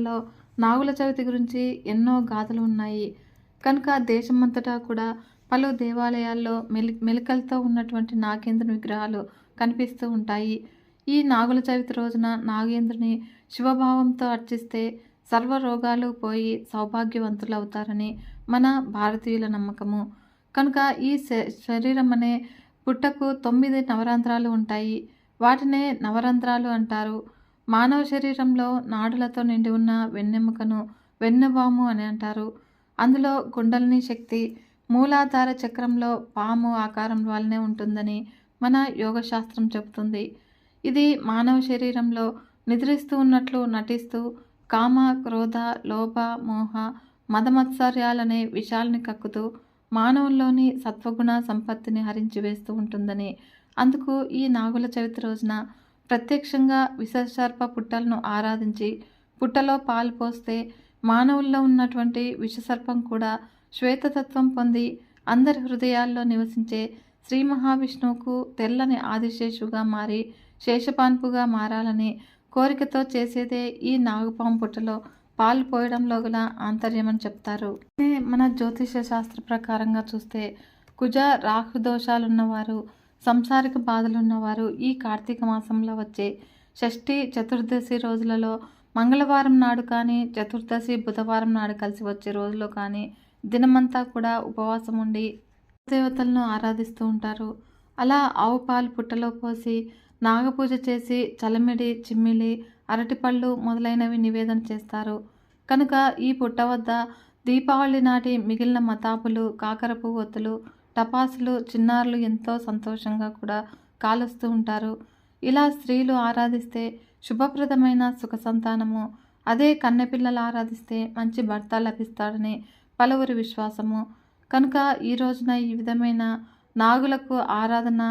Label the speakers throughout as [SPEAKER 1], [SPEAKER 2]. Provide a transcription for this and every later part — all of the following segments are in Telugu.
[SPEAKER 1] పురాణాల్లో నాగుల చవితి గురించి ఎన్నో గాథలు ఉన్నాయి. కనుక దేశమంతటా కూడా పలు దేవాలయాల్లో మెలి మెలికలతో ఉన్నటువంటి నాగేంద్రుని విగ్రహాలు కనిపిస్తూ ఉంటాయి. ఈ నాగుల చవితి రోజున నాగేంద్రుని శివభావంతో అర్చిస్తే సర్వ రోగాలు పోయి సౌభాగ్యవంతులు అవుతారని మన భారతీయుల నమ్మకము. కనుక ఈ శ- శరీరం అనే పుట్టకు తొమ్మిది నవరంధ్రాలు ఉంటాయి. వాటినే నవరంధ్రాలు అంటారు. మానవ శరీరంలో నాడులతో నిండి ఉన్న వెన్నెముకను వెన్నెబాము అని అంటారు. అందులో కుండలిని శక్తి మూలాధార చక్రంలో పాము ఆకారం వల్లనే ఉంటుందని మన యోగశాస్త్రం చెబుతుంది. ఇది మానవ శరీరంలో నిద్రిస్తూ ఉన్నట్లు నటిస్తూ కామ క్రోధ లోభ మోహ మదమత్సర్యాలనే విషాల్ని కక్కుతూ మానవుల్లోని సత్వగుణ సంపత్తిని హరించి వేస్తూ ఉంటుందని అందుకు ఈ నాగుల చవితి రోజున ప్రత్యక్షంగా విషసర్ప పుట్టలను ఆరాధించి పుట్టలో పాలు పోస్తే మానవుల్లో ఉన్నటువంటి విషసర్పం కూడా శ్వేతతత్వం పొంది అందరి హృదయాల్లో నివసించే శ్రీ మహావిష్ణువుకు తెల్లని ఆదిశేషుగా మారి శేషపాన్పుగా మారాలని కోరికతో చేసేదే ఈ నాగుపాము పుట్టలో పాలు పోయడంలో గల ఆంతర్యమని చెప్తారు. మన జ్యోతిష శాస్త్ర ప్రకారంగా చూస్తే కుజ రాహు దోషాలున్నవారు సంసారిక బాధలున్నవారు ఈ కార్తీక మాసంలో వచ్చే షష్ఠి చతుర్దశి రోజులలో మంగళవారం నాడు కానీ చతుర్దశి బుధవారం నాడు కలిసి వచ్చే రోజులో కానీ దినమంతా కూడా ఉపవాసం ఉండి దేవతలను ఆరాధిస్తూ ఉంటారు. అలా ఆవు పాలు పుట్టలో పోసి నాగపూజ చేసి చలమిడి చిమ్మిలి అరటిపళ్ళు మొదలైనవి నివేదన చేస్తారు. కనుక ఈ పుట్ట వద్ద దీపావళి నాటి మిగిలిన మతాపులు కాకర పువ్వొత్తులు టపాసులు చిన్నారులు ఎంతో సంతోషంగా కూడా కాలుస్తూ ఉంటారు. ఇలా స్త్రీలు ఆరాధిస్తే శుభప్రదమైన సుఖ సంతానము అదే కన్నెపిల్లలు ఆరాధిస్తే మంచి భర్త లభిస్తాడని పలువురి విశ్వాసము. కనుక ఈ రోజున ఈ విధమైన నాగులకు ఆరాధన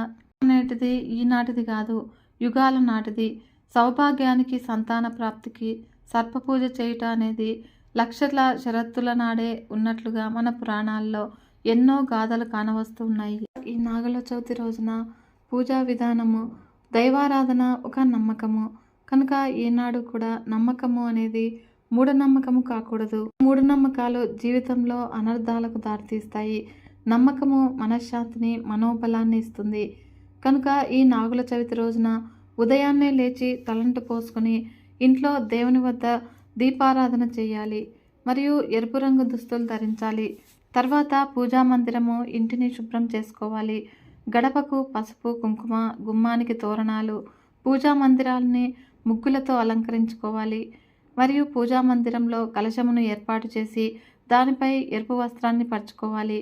[SPEAKER 1] నేటిది ఈనాటిది కాదు యుగాల నాటిది. సౌభాగ్యానికి సంతాన ప్రాప్తికి సర్పపూజ చేయటం అనేది లక్షల షరత్తుల నాడే ఉన్నట్లుగా మన పురాణాల్లో ఎన్నో గాథలు కానవస్తూ ఉన్నాయి ఈ నాగుల చవితి రోజున పూజా విధానము దైవారాధన ఒక నమ్మకము. కనుక ఈనాడు కూడా నమ్మకము అనేది మూఢనమ్మకము కాకూడదు. మూఢనమ్మకాలు జీవితంలో అనర్థాలకు దారితీస్తాయి. నమ్మకము మనశ్శాంతిని మనోబలాన్ని ఇస్తుంది. కనుక ఈ నాగుల చవితి రోజున ఉదయాన్నే లేచి తలంటు పోసుకొని ఇంట్లో దేవుని వద్ద దీపారాధన చేయాలి. మరియు ఎరుపు రంగు దుస్తులు ధరించాలి. తర్వాత పూజా మందిరము ఇంటిని శుభ్రం చేసుకోవాలి. గడపకు పసుపు కుంకుమ గుమ్మానికి తోరణాలు పూజా మందిరాలని ముగ్గులతో అలంకరించుకోవాలి. మరియు పూజా మందిరంలో కలశమును ఏర్పాటు చేసి దానిపై ఎరుపు వస్త్రాన్ని పరచుకోవాలి.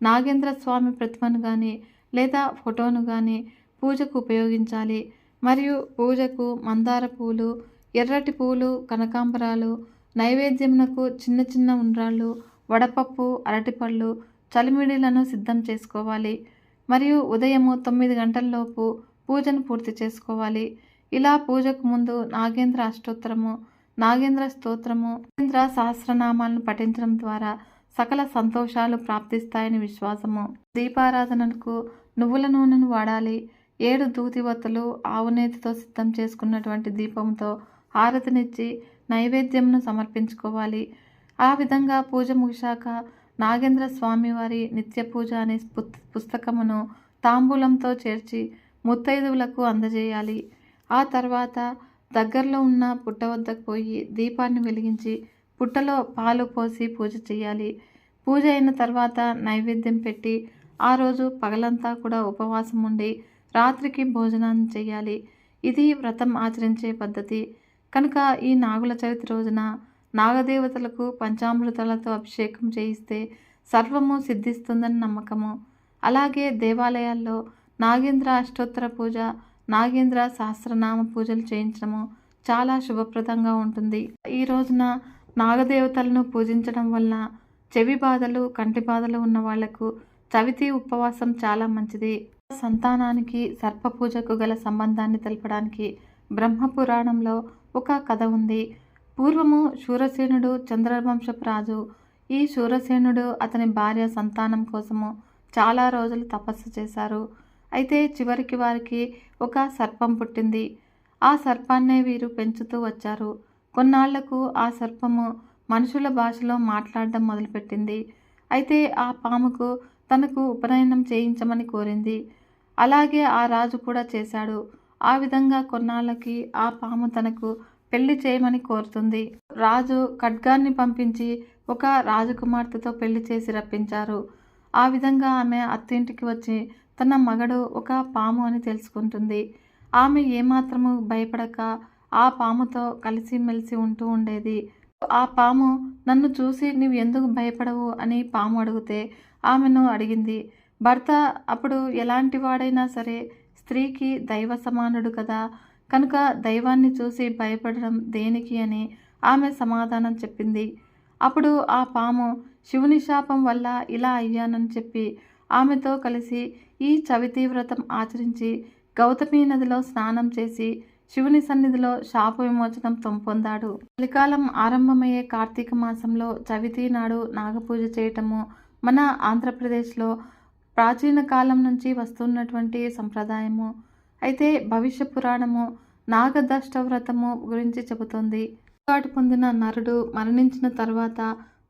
[SPEAKER 1] నాగేంద్ర స్వామి ప్రతిమను కానీ లేదా ఫోటోను కానీ పూజకు ఉపయోగించాలి. మరియు పూజకు మందార పూలు ఎర్రటి పూలు కనకాంబరాలు నైవేద్యమునకు చిన్న చిన్న ఉండ్రాళ్ళు వడపప్పు అరటిపళ్ళు చలిమిడిలను సిద్ధం చేసుకోవాలి. మరియు ఉదయము తొమ్మిది గంటలలోపు పూజను పూర్తి చేసుకోవాలి. ఇలా పూజకు ముందు నాగేంద్ర అష్టోత్తరము నాగేంద్ర స్తోత్రము నాగేంద్ర సహస్రనామాలను పఠించడం ద్వారా సకల సంతోషాలు ప్రాప్తిస్తాయని విశ్వాసము. దీపారాధనకు నువ్వుల నూనెను వాడాలి. ఏడు దూతివత్తులు ఆవునేతితో సిద్ధం చేసుకున్నటువంటి దీపంతో హారతినిచ్చి నైవేద్యంను సమర్పించుకోవాలి. ఆ విధంగా పూజ ముగిశాక నాగేంద్ర స్వామివారి నిత్య పూజ అనే పుత్- పుస్తకమును తాంబూలంతో చేర్చి ముత్తైదువులకు అందజేయాలి. ఆ తర్వాత దగ్గరలో ఉన్న పుట్ట వద్దకు పోయి దీపాన్ని వెలిగించి పుట్టలో పాలు పోసి పూజ చేయాలి. పూజ అయిన తర్వాత నైవేద్యం పెట్టి ఆ రోజు పగలంతా కూడా ఉపవాసం ఉండి రాత్రికి భోజనాన్ని చేయాలి. ఇది వ్రతం ఆచరించే పద్ధతి. కనుక ఈ నాగుల చవితి రోజున నాగదేవతలకు పంచామృతాలతో అభిషేకం చేయిస్తే సర్వము సిద్ధిస్తుందని నమ్మకము. అలాగే దేవాలయాల్లో నాగేంద్ర అష్టోత్తర పూజ నాగేంద్ర సహస్రనామ పూజలు చేయించడము చాలా శుభప్రదంగా ఉంటుంది. ఈ రోజున నాగదేవతలను పూజించడం వలన చెవి బాధలు కంటి బాధలు ఉన్న వాళ్ళకు చవితి ఉపవాసం చాలా మంచిది. సంతానానికి సర్ప పూజకు గల సంబంధాన్ని తెలపడానికి బ్రహ్మ పురాణంలో ఒక కథ ఉంది. పూర్వము శూరసేనుడు చంద్రవంశపు రాజు ఈ శూరసేనుడు అతని భార్య సంతానం కోసము చాలా రోజులు తపస్సు చేశారు. అయితే చివరికి వారికి ఒక సర్పం పుట్టింది. ఆ సర్పాన్నే వీరు పెంచుతూ వచ్చారు. కొన్నాళ్ళకు ఆ సర్పము మనుషుల భాషలో మాట్లాడడం మొదలుపెట్టింది. అయితే ఆ పాముకు తనకు ఉపనయనం చేయించమని కోరింది. అలాగే ఆ రాజు కూడా చేశాడు. ఆ విధంగా కొన్నాళ్ళకి ఆ పాము తనకు పెళ్ళి చేయమని కోరుతుంది. రాజు ఖడ్గాన్ని పంపించి ఒక రాజకుమార్తెతో పెళ్ళి చేసి రప్పించారు. ఆ విధంగా ఆమె అత్తింటికి వచ్చి తన మగడు ఒక పాము అని తెలుసుకుంటుంది. ఆమె ఏమాత్రము భయపడక ఆ పాముతో కలిసిమెలిసి ఉంటూ ఉండేది. ఆ పాము నన్ను చూసి నీవు ఎందుకు భయపడవు? అని పాము అడిగితే ఆమెను అడిగింది. భర్త అప్పుడు ఎలాంటి వాడైనా సరే స్త్రీకి దైవ సమానుడు కదా. కనుక దైవాన్ని చూసి భయపడడం దేనికి అని ఆమె సమాధానం చెప్పింది. అప్పుడు ఆ పాము శివుని శాపం వల్ల ఇలా అయ్యానని చెప్పి ఆమెతో కలిసి ఈ చవితి వ్రతం ఆచరించి గౌతమి నదిలో స్నానం చేసి శివుని సన్నిధిలో శాప విమోచనం పొందాడు చలికాలం ఆరంభమయ్యే కార్తీక మాసంలో చవితి నాడు నాగపూజ చేయటము మన ఆంధ్రప్రదేశ్లో ప్రాచీన కాలం నుంచి వస్తున్నటువంటి సంప్రదాయము. అయితే భవిష్య పురాణము నాగదష్ట వ్రతము గురించి చెబుతుంది. పాటు పొందిన నరుడు మరణించిన తర్వాత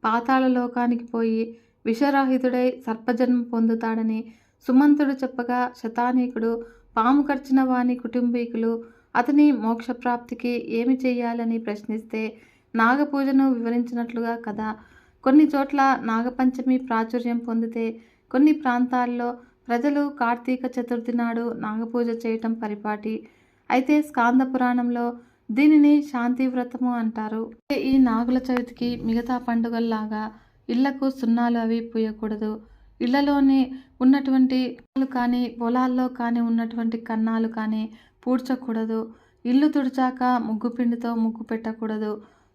[SPEAKER 1] పాతాళ లోకానికి పోయి విషరహితుడై సర్పజన్మ పొందుతాడని సుమంతుడు చెప్పగా శతానీకుడు పాము కర్చిన వాని కుటుంబీకులు అతని మోక్షప్రాప్తికి ఏమి చేయాలని ప్రశ్నిస్తే నాగపూజను వివరించినట్లుగా కదా. కొన్ని చోట్ల నాగపంచమి ప్రాచుర్యం పొందితే కొన్ని ప్రాంతాల్లో ప్రజలు కార్తీక చతుర్థి నాడు నాగపూజ చేయటం పరిపాటి. అయితే స్కాంద పురాణంలో దీనిని శాంతి వ్రతము అంటారు. ఈ నాగుల చవితికి మిగతా పండుగల్లాగా ఇళ్ళకు సున్నాలు అవి పూయకూడదు. ఇళ్ళలోనే ఉన్నటువంటి కానీ పొలాల్లో కానీ ఉన్నటువంటి కన్నాలు కానీ పూడ్చకూడదు. ఇల్లు తుడిచాక ముగ్గు పిండితో ముగ్గు పెట్టకూడదు.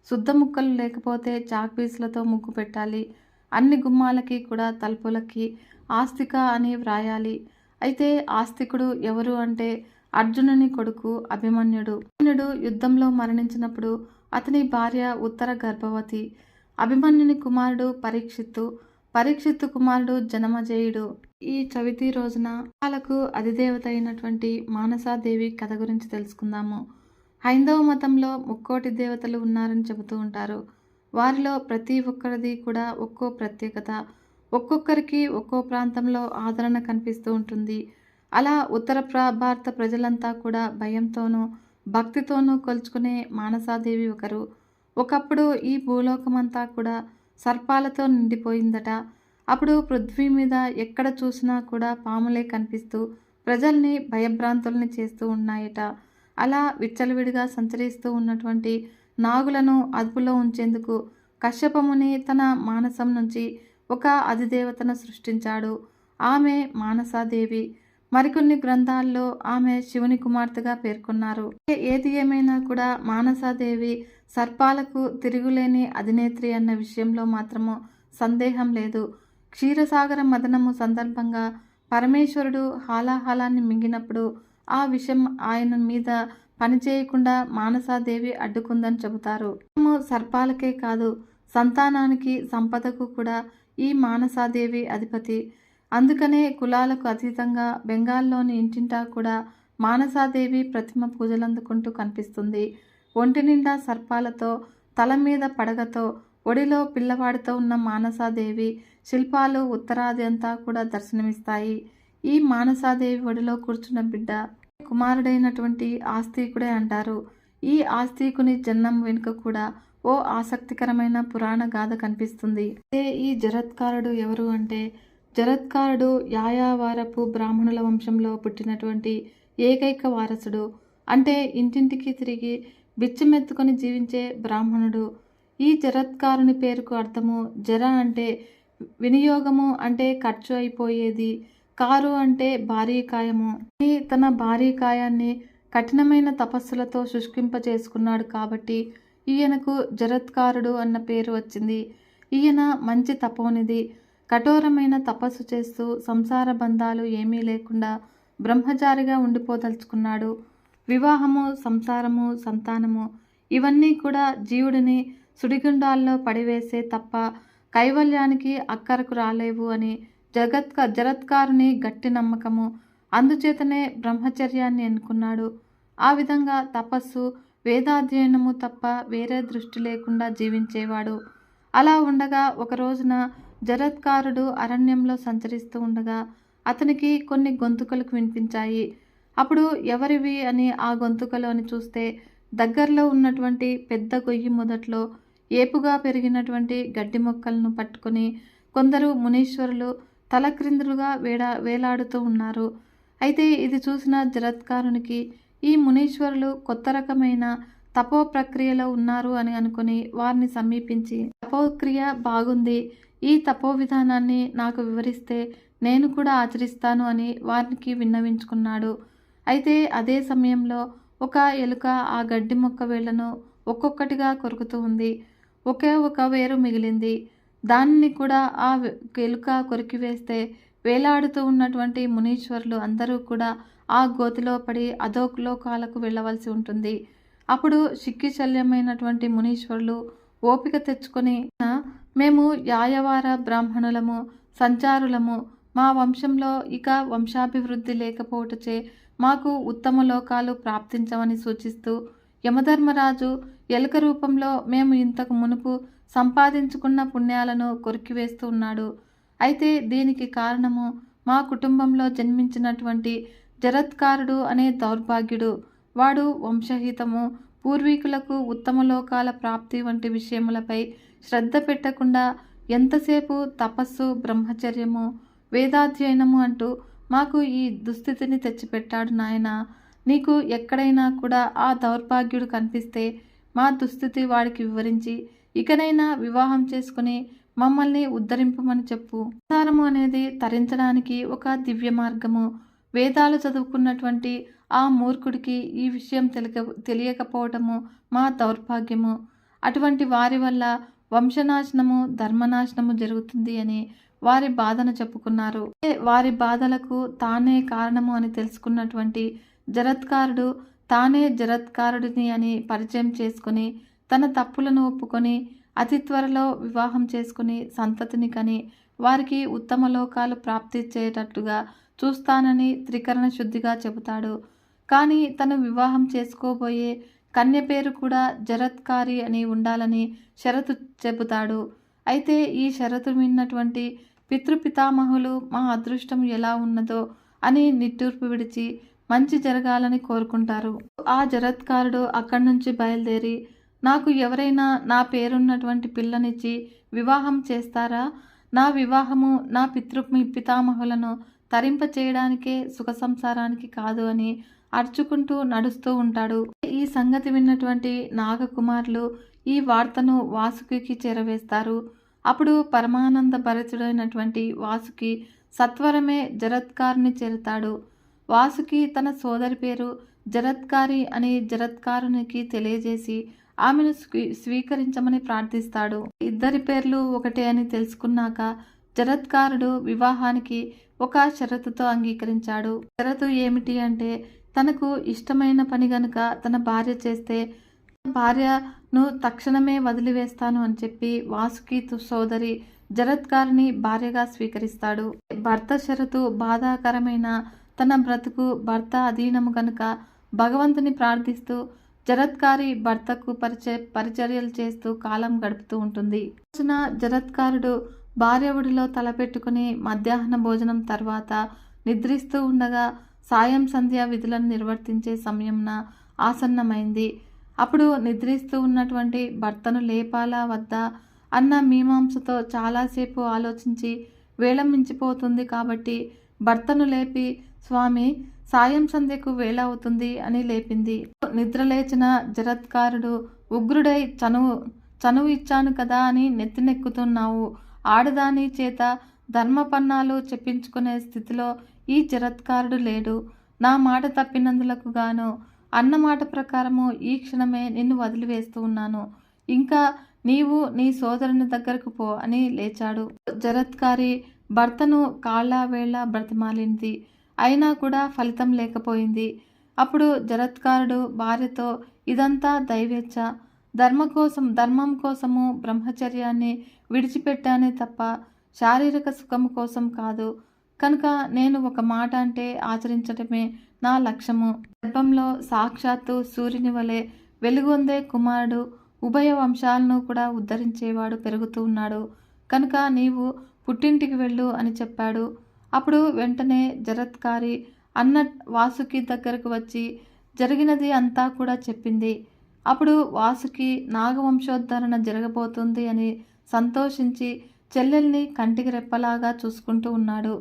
[SPEAKER 1] శుద్ధ ముక్కలు లేకపోతే చాక్ పీసులతో ముగ్గు పెట్టాలి. అన్ని గుమ్మాలకి కూడా తలుపులకి ఆస్తిక అని వ్రాయాలి. అయితే ఆస్తికుడు ఎవరు అంటే అర్జునుని కొడుకు అభిమన్యుడు. అభిమన్యుడు యుద్ధంలో మరణించినప్పుడు అతని భార్య ఉత్తర గర్భవతి. అభిమన్యుని కుమారుడు పరీక్షిత్తు. పరీక్షిత్తు కుమారుడు జనమజేయుడు. ఈ చవితి రోజున వాళ్ళకు అధిదేవత అయినటువంటి మానసాదేవి కథ గురించి తెలుసుకుందాము. హైందవ మతంలో ముక్కోటి దేవతలు ఉన్నారని చెబుతూ ఉంటారు. వారిలో ప్రతి ఒక్కరిది కూడా ఒక్కో ప్రత్యేకత. ఒక్కొక్కరికి ఒక్కో ప్రాంతంలో ఆదరణ కనిపిస్తూ ఉంటుంది. అలా ఉత్తర భారత ప్రజలంతా కూడా భయంతోనూ భక్తితోనూ కొలుచుకునే మానసాదేవి ఒకరు. ఒకప్పుడు ఈ భూలోకమంతా కూడా సర్పాలతో నిండిపోయిందట. అప్పుడు పృథ్వీ మీద ఎక్కడ చూసినా కూడా పాములే కనిపిస్తూ ప్రజల్ని భయభ్రాంతుల్ని చేస్తూ ఉన్నాయట. అలా విచ్చలవిడిగా సంచరిస్తూ ఉన్నటువంటి నాగులను అదుపులో ఉంచేందుకు కశ్యపముని తన మానసం నుంచి ఒక అధిదేవతను సృష్టించాడు. ఆమె మానసాదేవి. మరికొన్ని గ్రంథాల్లో ఆమె శివుని కుమార్తెగా పేర్కొన్నారు. ఏది ఏమైనా కూడా మానసాదేవి సర్పాలకు తిరుగులేని అధినేత్రి అన్న విషయంలో మాత్రము సందేహం లేదు. క్షీరసాగర మదనము సందర్భంగా పరమేశ్వరుడు హాలాహలాన్ని మింగినప్పుడు ఆ విషయం ఆయన మీద పనిచేయకుండా మానసాదేవి అడ్డుకుందని చెబుతారు. సర్పాలకే కాదు సంతానానికి సంపదకు కూడా ఈ మానసాదేవి అధిపతి. అందుకనే కులాలకు అతీతంగా బెంగాల్లోని ఇంటింటా కూడా మానసాదేవి ప్రతిమ పూజలందుకుంటూ కనిపిస్తుంది. ఒంటి నిండా సర్పాలతో తల మీద పడగతో ఒడిలో పిల్లవాడితో ఉన్న మానసాదేవి శిల్పాలు ఉత్తరాది అంతా కూడా దర్శనమిస్తాయి. ఈ మానసాదేవి ఒడిలో కూర్చున్న బిడ్డ కుమారుడైనటువంటి ఆస్తికుడే అంటారు. ఈ ఆస్తికుని జన్మం వెనుక కూడా ఓ ఆసక్తికరమైన పురాణ గాథ కనిపిస్తుంది. అయితే ఈ జరత్కారుడు ఎవరు అంటే జరత్కారుడు యాయావారపు బ్రాహ్మణుల వంశంలో పుట్టినటువంటి ఏకైక వారసుడు. అంటే ఇంటింటికి తిరిగి బిచ్చమెత్తుకొని జీవించే బ్రాహ్మణుడు. ఈ జరత్కారుని పేరుకు అర్థము జర అంటే వినియోగము అంటే ఖర్చు అయిపోయేది కారు అంటే భారీ కాయము ఈ తన భారీ కాయాన్ని కఠినమైన తపస్సులతో శుష్కింప చేసుకున్నాడు కాబట్టి ఈయనకు జరత్కారుడు అన్న పేరు వచ్చింది. ఈయన మంచి తపోనిది కఠోరమైన తపస్సు చేస్తూ సంసార బంధాలు ఏమీ లేకుండా బ్రహ్మచారిగా ఉండిపోదలుచుకున్నాడు. వివాహము సంసారము సంతానము ఇవన్నీ కూడా జీవుడిని సుడిగుండాల్లో పడివేసే తప్ప కైవల్యానికి అక్కరకు రాలేవు అని జగత్క జరత్కారుని గట్టి నమ్మకము. అందుచేతనే బ్రహ్మచర్యాన్ని ఎన్నుకున్నాడు. ఆ విధంగా తపస్సు వేదాధ్యయనము తప్ప వేరే దృష్టి లేకుండా జీవించేవాడు. అలా ఉండగా ఒక రోజున జరత్కారుడు అరణ్యంలో సంచరిస్తూ ఉండగా అతనికి కొన్ని గొంతుకలకు వినిపించాయి. అప్పుడు ఎవరివి అని ఆ గొంతుకలు అని చూస్తే దగ్గరలో ఉన్నటువంటి పెద్ద గొయ్యి మొదట్లో ఏపుగా పెరిగినటువంటి గడ్డి మొక్కలను పట్టుకొని కొందరు మునీశ్వరులు తలక్రిందులుగా వేడా వేలాడుతూ ఉన్నారు. అయితే ఇది చూసిన జరత్కారునికి ఈ మునీశ్వరులు కొత్త రకమైన తపో ప్రక్రియలో ఉన్నారు అని అనుకుని వారిని సమీపించి తపోక్రియ బాగుంది. ఈ తపో విధానాన్ని నాకు వివరిస్తే నేను కూడా ఆచరిస్తాను అని వారికి విన్నవించుకున్నాడు. అయితే అదే సమయంలో ఒక ఎలుక ఆ గడ్డి మొక్క వేళ్ళను ఒక్కొక్కటిగా కొరుకుతూ ఉంది. ఒకే ఒక వేరు మిగిలింది. దానిని కూడా ఆ ఎలుక ఎలుక కొరికివేస్తే వేలాడుతూ ఉన్నటువంటి మునీశ్వరులు అందరూ కూడా ఆ గోతిలో పడి అధోలోకాలకు వెళ్ళవలసి ఉంటుంది. అప్పుడు శిక్కిశల్యమైనటువంటి మునీశ్వరులు ఓపిక తెచ్చుకొని మేము యాయవార బ్రాహ్మణులము సంచారులము. మా వంశంలో ఇక వంశాభివృద్ధి లేకపోవటచే మాకు ఉత్తమ లోకాలు ప్రాప్తించమని సూచిస్తూ యమధర్మరాజు ఎలుక రూపంలో మేము ఇంతకు మునుపు సంపాదించుకున్న పుణ్యాలను కొరికివేస్తూ ఉన్నాడు. అయితే దీనికి కారణము మా కుటుంబంలో జన్మించినటువంటి జరత్కారుడు అనే దౌర్భాగ్యుడు. వాడు వంశహితము పూర్వీకులకు ఉత్తమ లోకాల ప్రాప్తి వంటి విషయములపై శ్రద్ధ పెట్టకుండా ఎంతసేపు తపస్సు బ్రహ్మచర్యము వేదాధ్యయనము అంటూ మాకు ఈ దుస్థితిని తెచ్చిపెట్టాడు నాయన. నీకు ఎక్కడైనా కూడా ఆ దౌర్భాగ్యుడు కనిపిస్తే మా దుస్థితి వాడికి వివరించి ఇకనైనా వివాహం చేసుకుని మమ్మల్ని ఉద్ధరింపమని చెప్పు. సంసారము అనేది తరించడానికి ఒక దివ్య మార్గము వేదాలు చదువుకున్నటువంటి ఆ మూర్ఖుడికి ఈ విషయం తెలియక తెలియకపోవటము మా దౌర్భాగ్యము. అటువంటి వారి వల్ల వంశనాశనము ధర్మనాశనము జరుగుతుంది అని వారి బాధను చెప్పుకున్నారు. వారి బాధలకు తానే కారణము అని తెలుసుకున్నటువంటి జరత్కారుడు తానే జరత్కారుడిని అని పరిచయం చేసుకుని తన తప్పులను ఒప్పుకొని అతి త్వరలో వివాహం చేసుకుని సంతతిని కని వారికి ఉత్తమ లోకాలు ప్రాప్తి చేయటట్టుగా చూస్తానని త్రికరణ శుద్ధిగా చెబుతాడు. కానీ తను వివాహం చేసుకోబోయే కన్య పేరు కూడా జరత్కారి అని ఉండాలని షరతు చెబుతాడు. అయితే ఈ షరతు విన్నటువంటి పితృపితామహులు మా అదృష్టం ఎలా ఉన్నదో అని నిట్టూర్పు విడిచి మంచి జరగాలని కోరుకుంటారు. ఆ జరత్కారుడు అక్కడి నుంచి బయలుదేరి నాకు ఎవరైనా నా పేరున్నటువంటి పిల్లనిచ్చి వివాహం చేస్తారా? నా వివాహము నా పితృ పితామహులను తరింప చేయడానికే సుఖ సంసారానికి కాదు అని అర్చుకుంటూ నడుస్తూ ఉంటాడు. ఈ సంగతి విన్నటువంటి నాగకుమారులు ఈ వార్తను వాసుకి చేరవేస్తారు. అప్పుడు పరమానంద భరితుడైనటువంటి వాసుకి సత్వరమే జరత్కారుని చేరుతాడు. వాసుకి తన సోదరి పేరు జరత్కారి అని జరత్కారునికి తెలియజేసి ఆమెను స్వీ- స్వీకరించమని ప్రార్థిస్తాడు. ఇద్దరి పేర్లు ఒకటే అని తెలుసుకున్నాక జరత్కారుడు వివాహానికి ఒక షరతుతో అంగీకరించాడు. షరతు ఏమిటి అంటే తనకు ఇష్టమైన పని గనుక తన భార్య చేస్తే భార్యను తక్షణమే వదిలివేస్తాను అని చెప్పి వాసుకి తు- సోదరి జరత్కారిని భార్యగా స్వీకరిస్తాడు. భర్త షరతు బాధాకరమైన తన బ్రతుకు భర్త అధీనము గనుక భగవంతుని ప్రార్థిస్తూ జరత్కారి భర్తకు పరిచయ పరిచర్యలు చేస్తూ కాలం గడుపుతూ ఉంటుంది. రోజున జరత్కారుడు భార్యవుడిలో తలపెట్టుకుని మధ్యాహ్న భోజనం తర్వాత నిద్రిస్తూ ఉండగా సాయం సంధ్య విధులను నిర్వర్తించే సమయంన ఆసన్నమైంది. అప్పుడు నిద్రిస్తూ ఉన్నటువంటి భర్తను లేపాలా వద్దా అన్న మీమాంసతో చాలాసేపు ఆలోచించి వేళం మించిపోతుంది కాబట్టి భర్తను లేపి స్వామి సాయం సంధ్యకు వేళ అవుతుంది అని లేపింది. నిద్రలేచిన జరత్కారుడు ఉగ్రుడై చనువు చనువు ఇచ్చాను కదా అని నెత్తినెక్కుతున్నావు. ఆడదాని చేత ధర్మపన్నాలు చెప్పించుకునే స్థితిలో ఈ జరత్కారుడు లేడు. నా మాట తప్పినందులకు గాను అన్న మాట ప్రకారము ఈ క్షణమే నిన్ను వదిలివేస్తూ ఉన్నాను. ఇంకా నీవు నీ సోదరుని దగ్గరకు పో అని లేచాడు. జరత్కారి భర్తను కాళ్ళ వేళ బ్రతిమాలింది. అయినా కూడా ఫలితం లేకపోయింది. అప్పుడు జరత్కారుడు భార్యతో ఇదంతా దైవేచ్ఛ. ధర్మ కోసం ధర్మం కోసము బ్రహ్మచర్యాన్ని విడిచిపెట్టానే తప్ప శారీరక సుఖం కోసం కాదు. కనుక నేను ఒక మాట అంటే ఆచరించటమే నా లక్ష్యము. గర్భంలో సాక్షాత్తు సూర్యుని వలె వెలుగొందే కుమారుడు ఉభయ వంశాలను కూడా ఉద్ధరించేవాడు పెరుగుతూ ఉన్నాడు. కనుక నీవు పుట్టింటికి వెళ్ళు అని చెప్పాడు. అప్పుడు వెంటనే జరత్కారి అన్న వాసుకి దగ్గరకు వచ్చి జరిగినది అంతా కూడా చెప్పింది. అప్పుడు వాసుకి నాగవంశోద్ధరణ జరగబోతుంది అని సంతోషించి చెల్లెల్ని కంటికి రెప్పలాగా చూసుకుంటూ ఉన్నాడు.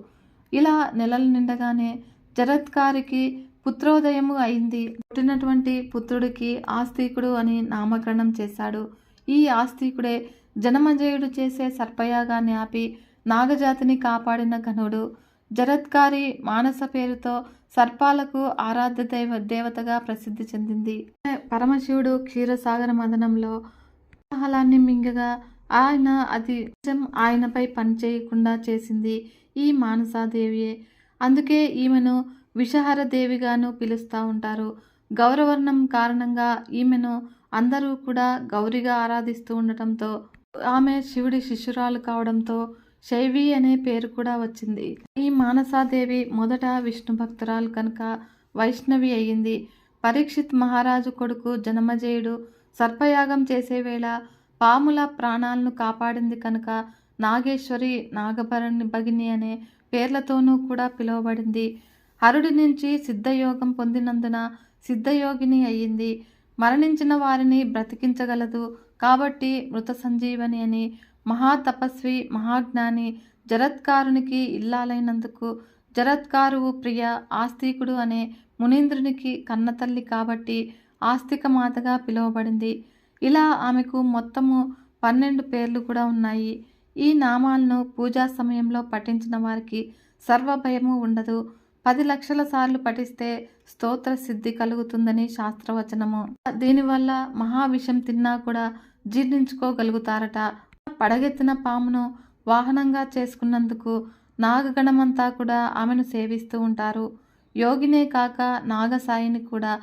[SPEAKER 1] ఇలా నెలలు నిండగానే జరత్కారికి పుత్రోదయము అయింది. పుట్టినటువంటి పుత్రుడికి ఆస్తికుడు అని నామకరణం చేశాడు. ఈ ఆస్తికుడే జనమంజయుడు చేసే సర్పయాగాన్ని ఆపి నాగజాతిని కాపాడిన ఘనుడు. జరత్కారి మానస పేరుతో సర్పాలకు ఆరాధ్య దేవ దేవతగా ప్రసిద్ధి చెందింది. పరమశివుడు క్షీరసాగర మదనంలో కోలాహలాన్ని మింగగా ఆయన అది నిజం ఆయనపై పనిచేయకుండా చేసింది ఈ మానసాదేవియే. అందుకే ఈమెను విషహర దేవిగాను పిలుస్తూ ఉంటారు. గౌరవర్ణం కారణంగా ఈమెను అందరూ కూడా గౌరిగా ఆరాధిస్తూ ఉండటంతో ఆమె శివుడి శిష్యురాలు కావడంతో శైవి అనే పేరు కూడా వచ్చింది. ఈ మానసాదేవి మొదట విష్ణు భక్తురాలు కనుక వైష్ణవి అయ్యింది. పరీక్షిత్ మహారాజు కొడుకు జనమజేయుడు సర్పయాగం చేసే వేళ పాముల ప్రాణాలను కాపాడింది కనుక నాగేశ్వరి నాగభరణి భగిని అనే పేర్లతోనూ కూడా పిలువబడింది. హరుడి నుంచి సిద్ధయోగం పొందినందున సిద్ధయోగిని అయ్యింది. మరణించిన వారిని బ్రతికించగలదు కాబట్టి మృత సంజీవని అని మహాతపస్వి మహాజ్ఞాని జరత్కారునికి ఇల్లాలైనందుకు జరత్కారువు ప్రియ ఆస్తికుడు అనే మునీంద్రునికి కన్నతల్లి కాబట్టి ఆస్తిక మాతగా పిలువబడింది. ఇలా ఆమెకు మొత్తము పన్నెండు పేర్లు కూడా ఉన్నాయి. ఈ నామాలను పూజా సమయంలో పఠించిన వారికి సర్వభయము ఉండదు. పది లక్షల సార్లు పఠిస్తే స్తోత్ర సిద్ధి కలుగుతుందని శాస్త్రవచనము. దీనివల్ల మహావిషం తిన్నా కూడా జీర్ణించుకోగలుగుతారట. పడగెత్తిన పామును వాహనంగా చేసుకున్నందుకు నాగగణమంతా కూడా ఆమెను సేవిస్తూ ఉంటారు. యోగినే కాక నాగసాయిని కూడా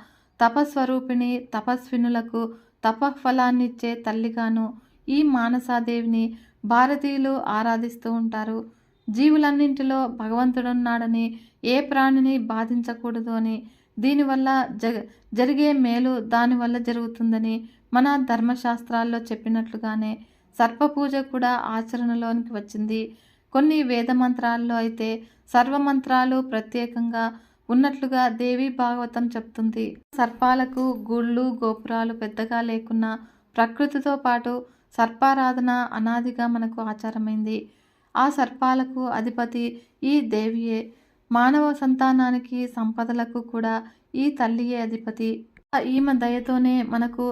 [SPEAKER 1] తపస్వరూపిణి తపస్వినులకు తపఫలాన్నిచ్చే తల్లిగాను ఈ మానసాదేవిని భారతీయులు ఆరాధిస్తూ ఉంటారు. జీవులన్నింటిలో భగవంతుడున్నాడని ఏ ప్రాణిని బాధించకూడదు అని దీనివల్ల జ జరిగే మేలు దానివల్ల జరుగుతుందని మన ధర్మశాస్త్రాల్లో చెప్పినట్లుగానే సర్పపూజ కూడా ఆచరణలోనికి వచ్చింది. కొన్ని వేద మంత్రాల్లో అయితే సర్వమంత్రాలు ప్రత్యేకంగా ఉన్నట్లుగా దేవి భాగవతం చెప్తుంది. సర్పాలకు గుళ్ళు గోపురాలు పెద్దగా లేకున్నా ప్రకృతితో పాటు సర్పారాధన అనాదిగా మనకు ఆచారమైంది. ఆ సర్పాలకు అధిపతి ఈ దేవియే. మానవ సంతానానికి సంపదలకు కూడా ఈ తల్లియే అధిపతి. ఈమె దయతోనే మనకు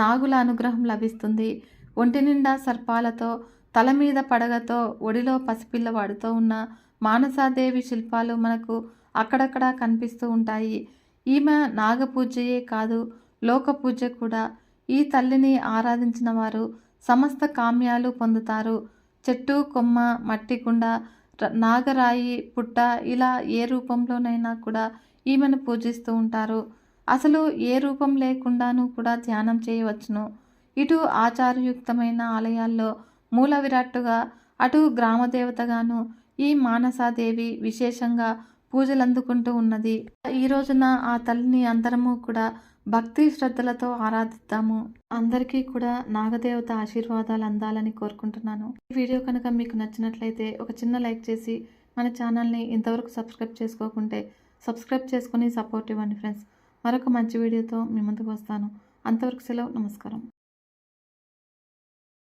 [SPEAKER 1] నాగుల అనుగ్రహం లభిస్తుంది. ఒంటి నిండా సర్పాలతో తల మీద పడగతో ఒడిలో పసిపిల్లవాడుతో ఉన్న మానసాదేవి శిల్పాలు మనకు అక్కడక్కడ కనిపిస్తూ ఉంటాయి. ఈమె నాగపూజయే కాదు లోక పూజ కూడా. ఈ తల్లిని ఆరాధించిన వారు సమస్త కామ్యాలు పొందుతారు. చెట్టు కొమ్మ మట్టి కుండ నాగరాయి పుట్ట ఇలా ఏ రూపంలోనైనా కూడా ఈమెను పూజిస్తూ ఉంటారు. అసలు ఏ రూపం లేకుండాను కూడా ధ్యానం చేయవచ్చును. ఇటు ఆచారయుక్తమైన ఆలయాల్లో మూల విరాట్టుగా అటు గ్రామదేవతగాను ఈ మానసాదేవి విశేషంగా పూజలు అందుకుంటూ ఉన్నది. ఈ రోజున ఆ తల్లిని అందరము కూడా భక్తి శ్రద్ధలతో ఆరాధిద్దాము. అందరికీ కూడా నాగదేవత ఆశీర్వాదాలు అందాలని కోరుకుంటున్నాను. ఈ వీడియో కనుక మీకు నచ్చినట్లయితే ఒక చిన్న లైక్ చేసి మన ఛానల్ని ఇంతవరకు సబ్స్క్రైబ్ చేసుకోకుంటే సబ్స్క్రైబ్ చేసుకుని సపోర్ట్ ఇవ్వండి ఫ్రెండ్స్. మరొక మంచి వీడియోతో మీ ముందుకు వస్తాను. అంతవరకు సెలవు నమస్కారం.